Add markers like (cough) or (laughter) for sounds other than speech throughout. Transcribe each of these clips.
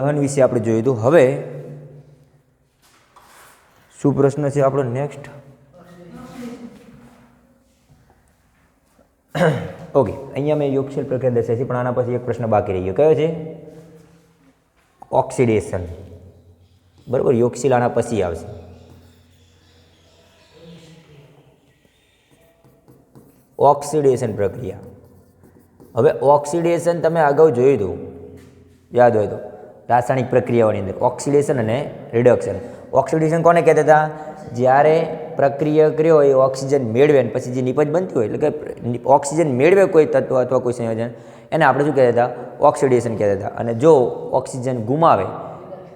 દહન વિશે આપણે જોયું હતું. હવે શું પ્રશ્ન છે આપણો નેક્સ્ટ ઓકે (coughs) અહીંયા મેં યોગશીલ પ્રક્રિયા દર્શાવી છે, પણ આના પછી એક પ્રશ્ન બાકી રહી ગયો. કયો છે? ઓક્સિડેશન બરાબર, યોગશીલ આના પછી આવશે. ઓક્સિડેશન પ્રક્રિયા. હવે ઓક્સિડેશન તમે અગાઉ જોયું હતું. યાદ હોય તો. રાસાયણિક પ્રક્રિયાઓની અંદર. ઓક્સિડેશન અને રિડક્શન ઓક્સિડેશન કોને કહેતા હતા? જ્યારે પ્રક્રિયા કર્યો એ ઓક્સિજન મેળવે અને પછી જે નિપજ બનતી હોય, એટલે કે ઓક્સિજન મેળવે કોઈ તત્વ અથવા કોઈ સંયોજન, એને આપણે શું કહેતા હતા? ઓક્સિડેશન કહેતા હતા. અને જો ઓક્સિજન ગુમાવે,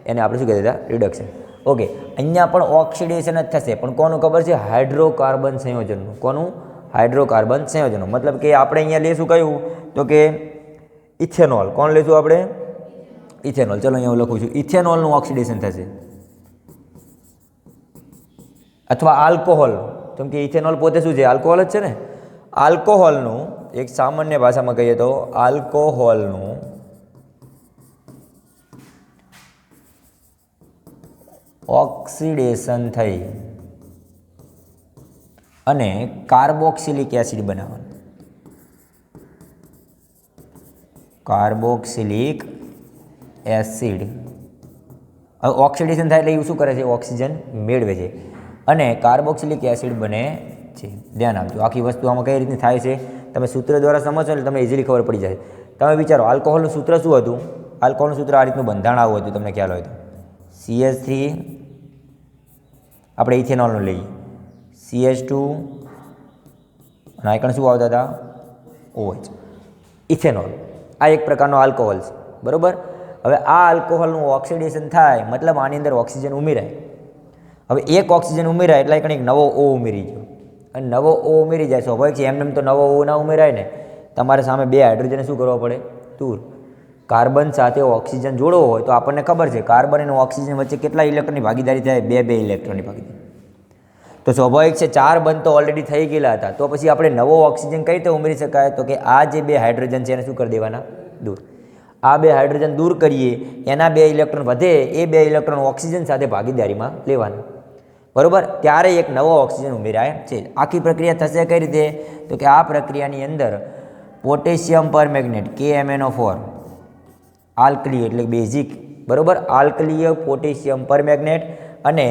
એને આપણે શું કહેતા હતા? રિડક્શન ઓકે અહીંયા પણ ઓક્સિડેશન જ થશે. પણ કોનું ખબર છે? હાઇડ્રોકાર્બન સંયોજનનું. કોનું? હાઇડ્રોકાર્બન સંયોજનો મતલબ કે આપણે અહીંયા લેશું કયું? તો કે ઇથેનોલ. કોણ લેશું આપણે? ઇથેનોલ. ચલો અહીંયા હું લખું છું. ઇથેનોલનું ઓક્સિડેશન થશે. અથવા આલ્કોહોલ. કેમ કે ઇથેનોલ પોતે શું છે? આલ્કોહોલ જ છે ને? આલ્કોહોલનું, એક સામાન્ય ભાષામાં કહીએ તો આલ્કોહોલનું ઓક્સિડેશન થઈ અને કાર્બોક્સિલિક એસિડ બનાવવાનું. Carboxylic acid. હવે ઓક્સિડેશન થાય એટલે એ શું કરે છે? ઓક્સિજન મેળવે છે. અને કાર્બોક્સિલિક એસિડ બને છે. ધ્યાન આપજો. આખી વસ્તુ આમાં કઈ રીતની થાય છે? તમે સૂત્ર દ્વારા સમજો એટલે તમને ઇઝીલી ખબર પડી જાય. તમે વિચારો આલ્કોહોલનું સૂત્ર શું હતું? આલ્કોહોલનું સૂત્ર આ રીતનું બંધાણ આવું હતું, તમને ખ્યાલ હોય તો. સીએચ થ્રી આપણે ઇથેનોલનું લઈએ. સીએચ ટુ અને શું આવતા હતા? OH ethanol. આ એક પ્રકારનો આલ્કોહોલ છે. બરાબર? હવે આ આલ્કોહોલનું ઓક્સિડેશન થાય, મતલબ આની અંદર ઓક્સિજન ઉમેરાય હવે એક ઓક્સિજન ઉમેરાય એટલે કંઈક નવો ઓ ઉમેરી ગયો. અને નવો ઓ ઉમેરી જાય સ્વાભાવિક છે એમને એમ તો નવો ઓ ના ઉમેરાય ને. તમારે સામે બે હાઇડ્રોજન શું કરવો પડે? દૂર કાર્બન સાથે ઓક્સિજન જોડવો હોય તો આપણને ખબર છે કાર્બન અને ઓક્સિજન વચ્ચે કેટલા ઇલેક્ટ્રોનની ભાગીદારી થાય? બે બે ઇલેક્ટ્રોનની ભાગીદારી. તો સ્વાભાવિક છે, ચાર બંધ તો ઓલરેડી થઈ ગયેલા હતા. તો પછી આપણે નવો ઓક્સિજન કઈ રીતે ઉમેરી શકાય? તો કે આ જે બે હાઇડ્રોજન છે એને શું કરી દેવાના? દૂર. આ બે હાઇડ્રોજન દૂર કરીએ, એના બે ઇલેક્ટ્રોન વધે, એ બે ઇલેક્ટ્રોન ઓક્સિજન સાથે ભાગીદારીમાં લેવાના. બરાબર? ત્યારે એક નવો ઓક્સિજન ઉમેરાય છે. આખી પ્રક્રિયા થશે કઈ રીતે? તો કે આ પ્રક્રિયાની અંદર પોટેશિયમ પર મેગ્નેટ કે એમએનઓ ફોર આલ્કલી એટલે બેઝિક બરાબર? આલ્કલીય પોટેશિયમ પર મેગ્નેટ અને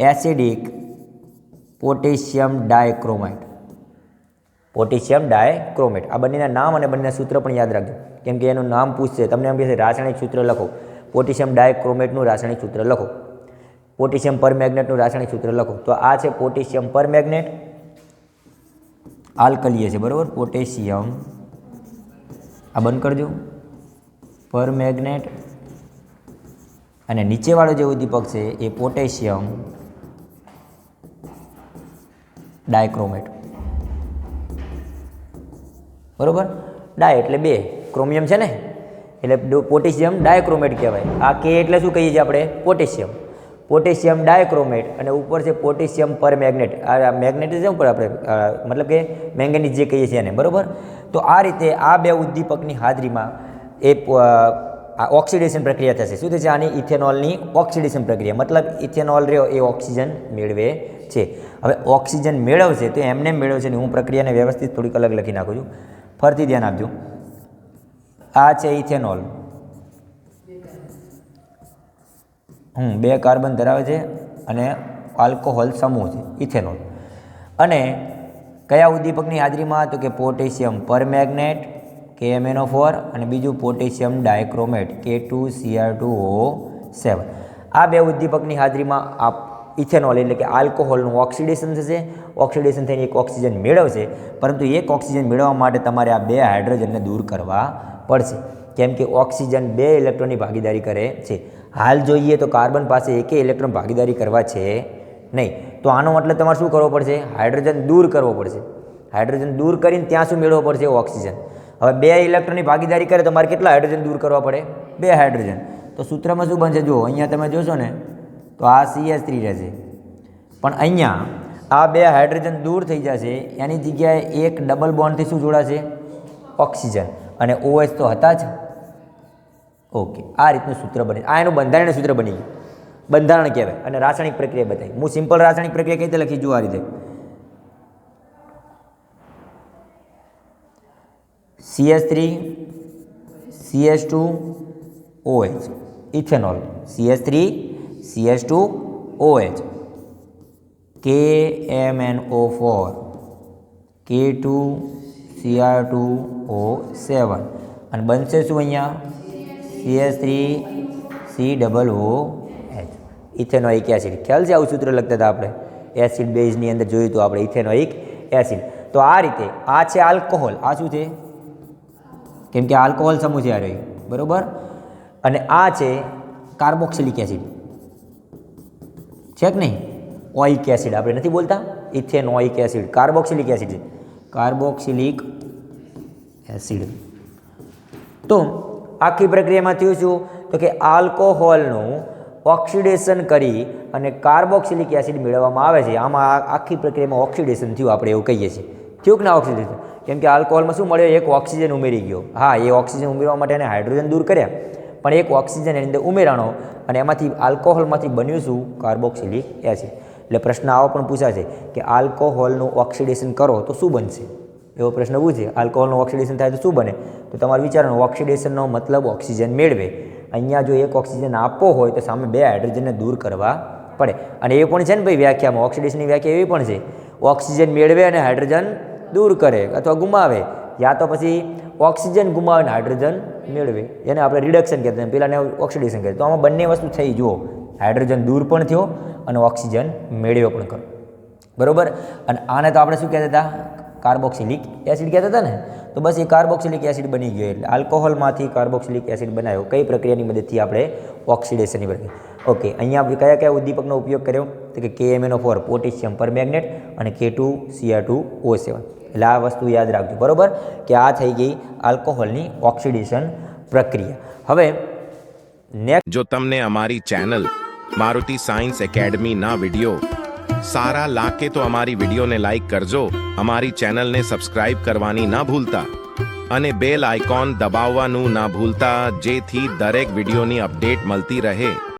acidic potassium dichromate potassium dichromate. આ બંનેના નામ અને બંનેના સૂત્ર પણ યાદ રાખજો. કેમ કે એનું નામ પૂછશે. તમને એમ કહેશે, રાસાયણિક સૂત્ર લખો. પોટેશિયમ ડાયક્રોમેટનું રાસાયણિક સૂત્ર લખો. પોટેશિયમ પર મેગ્નેટનું રાસાયણિક સૂત્ર લખો. તો આ છે પોટેશિયમ પર મેગ્નેટ આલ્કલીય છે, બરાબર? પોટેશિયમ. આ બંધ કરજો. પર મેગ્નેટ અને નીચેવાળો જે ઉદ્દીપક છે એ પોટેશિયમ ડાયક્રોમેટ. બરોબર? ડાય એટલે બે. ક્રોમિયમ છે ને? એટલે પોટેશિયમ ડાયક્રોમેટ કહેવાય. આ કે એટલે શું કહીએ છીએ આપણે? પોટેશિયમ. પોટેશિયમ ડાયક્રોમેટ અને ઉપર છે પોટેશિયમ પર મેગ્નેટ આ મેગ્નેટ છે ઉપર આપણે મતલબ કે મેંગેનીઝ જે કહીએ છીએ એને, બરાબર? તો આ રીતે આ બે ઉદ્દીપકની હાજરીમાં એ આ ઓક્સિડેશન પ્રક્રિયા થશે. શું થશે? આની ઇથેનોલની ઓક્સિડેશન પ્રક્રિયા. મતલબ ઇથેનોલ રહ્યો એ ઓક્સિજન મેળવે છે. હવે ઓક્સિજન મેળવશે તો એમને મેળવશે ને હું પ્રક્રિયાને વ્યવસ્થિત થોડીક અલગ લખી નાખું છું. ફરતી ધ્યાન આપજો. આ છે ઇથેનોલ. હમ, બે કાર્બન ધરાવે છે અને આલ્કોહોલ સમૂહ છે, ઇથેનોલ. અને કયા ઉદ્દીપકની હાજરીમાં તો કે પોટેશિયમ પરમેગ્નેટ કે એમએનઓ ફોર અને બીજું potassium dichromate, K two Cr two O seven. આ બે ઉદ્દીપકની હાજરીમાં આ ઇથેનોલ એટલે કે આલ્કોહોલનું ઓક્સિડેશન થશે. ઓક્સિડેશન થઈને એક ઓક્સિજન મેળવશે. પરંતુ એક ઓક્સિજન મેળવવા માટે તમારે આ બે હાઇડ્રોજનને દૂર કરવા પડશે. કેમ કે ઓક્સિજન બે ઇલેક્ટ્રોનની ભાગીદારી કરે છે. હાલ જોઈએ તો કાર્બન પાસે એકે ઇલેક્ટ્રોન ભાગીદારી કરવા છે નહીં. તો આનો મતલબ તમારે શું કરવો પડશે? હાઇડ્રોજન દૂર કરવો પડશે. હાઇડ્રોજન દૂર કરીને ત્યાં શું મેળવવો પડશે? ઓક્સિજન. હવે બે ઇલેક્ટ્રોનની ભાગીદારી કરે તો મારે કેટલા હાઇડ્રોજન દૂર કરવા પડે? બે હાઇડ્રોજન. તો સૂત્રમાં શું બનશે? જુઓ, અહીંયા તમે જોશો ને તો આ સીએચ થ્રી રહેશે. પણ અહીંયા આ બે હાઇડ્રોજન દૂર થઈ જશે, એની જગ્યાએ એક ડબલ બોન્ડથી શું જોડાશે? ઓક્સિજન. અને ઓએચ તો હતા જ. ઓકે આ રીતનું સૂત્ર બને. આ એનું બંધારણીય સૂત્ર બની ગયું. બંધારણ કહેવાય. અને રાસાયણિક પ્રક્રિયા બતાવી. હું સિમ્પલ રાસાયણિક પ્રક્રિયા કઈ રીતે લખી? જુઓ આ રીતે. CS three CS two OH ethanol. CS three CH two OH K M N O four K two Cr two O seven અને બનશે શું અહીંયા? CH three C double O H ethanoic acid. ખ્યાલ છે આવું સૂત્ર લખતા હતા આપણે? એસિડ બેઝની અંદર જોયું હતું આપણે ઇથેનોઇક એસિડ. તો આ રીતે, આ છે આલ્કોહોલ. આ શું છે? કેમ કે આલ્કોહોલ સમૂહ છે આ રહ્યું. બરાબર? અને આ છે કાર્બોક્સિલિક એસિડ. છે કે નહીં? ઓઇક એસિડ આપણે નથી બોલતા? Ethanoic acid carboxylic acid છે. કાર્બોક્સિલિક એસિડ તો આખી પ્રક્રિયામાં થયું શું? તો કે આલ્કોહોલનું ઓક્સિડેશન કરી અને કાર્બોક્સિલિક એસિડ મેળવવામાં આવે છે. આમાં આખી પ્રક્રિયામાં ઓક્સિડેશન થયું આપણે એવું કહીએ છીએ. થયું કે ના ઓક્સિડેશન? કેમ કે આલ્કોહોલમાં શું મળ્યો? એક ઓક્સિજન ઉમેરી ગયો. હા, એ ઓક્સિજન ઉમેરવા માટે એને હાઇડ્રોજન દૂર કર્યા. પણ એક ઓક્સિજન એની અંદર ઉમેરાણો અને એમાંથી આલ્કોહોલમાંથી બન્યું શું? Carboxylic acid. એટલે પ્રશ્ન આવો પણ પૂછાશે કે આલ્કોહોલનું ઓક્સિડેશન કરો તો શું બનશે? એવો પ્રશ્ન પૂછે. આલ્કોહોલનું ઓક્સિડેશન થાય તો શું બને? તો તમારે વિચારવાનું, ઓક્સિડેશનનો મતલબ ઓક્સિજન મેળવે. અહીંયા જો એક ઓક્સિજન આપવો હોય તો સામે બે હાઇડ્રોજનને દૂર કરવા પડે. અને એ પણ છે ને ભાઈ વ્યાખ્યામાં, ઓક્સિડેશનની વ્યાખ્યા એવી પણ છે. ઓક્સિજન મેળવે અને હાઇડ્રોજન દૂર કરે અથવા ગુમાવે. યા તો પછી ઓક્સિજન ગુમાવે અને હાઇડ્રોજન મેળવે. એને આપણે રિડક્શન કહેતા પેલાને ઓક્સિડેશન કહેતા તો આમાં બંને વસ્તુ થઈ. જુઓ. હાઇડ્રોજન દૂર પણ થયો અને ઓક્સિજન મેળવ્યો પણ ખરો. બરાબર? અને આને તો આપણે શું કહેતા હતા? કાર્બોક્સિલિક એસિડ કહેતા હતા ને? તો બસ એ કાર્બોક્સિલિક એસિડ બની ગયો. એટલે આલ્કોહોલમાંથી કાર્બોક્સિલિક એસિડ બનાવ્યો. કઈ પ્રક્રિયાની મદદથી આપણે ઓક્સિડેશનની પ્રક્રિયા ઓકે, અહીંયા કયા કયા ઉદ્દીપકનો ઉપયોગ કર્યો? તો કે K MnO four potassium permanganate અને K two Cr two O seven એટલે આ વસ્તુ યાદ રાખજો, બરોબર? કે આ થઈ ગઈ આલ્કોહોલની ઓક્સિડેશન પ્રક્રિયા. હવે નેક્સ્ટ જો તમને અમારી ચેનલ મારુતિ સાયન્સ એકેડમીના વિડિયો સારા લાગે તો અમારી વિડીયોને લાઈક કરજો, અમારી ચેનલને સબસ્ક્રાઇબ કરવાની ના ભૂલતા અને બેલ આઇકોન દબાવવાનું ના ભૂલતા, જેથી દરેક વિડીયોની અપડેટ મળતી રહે.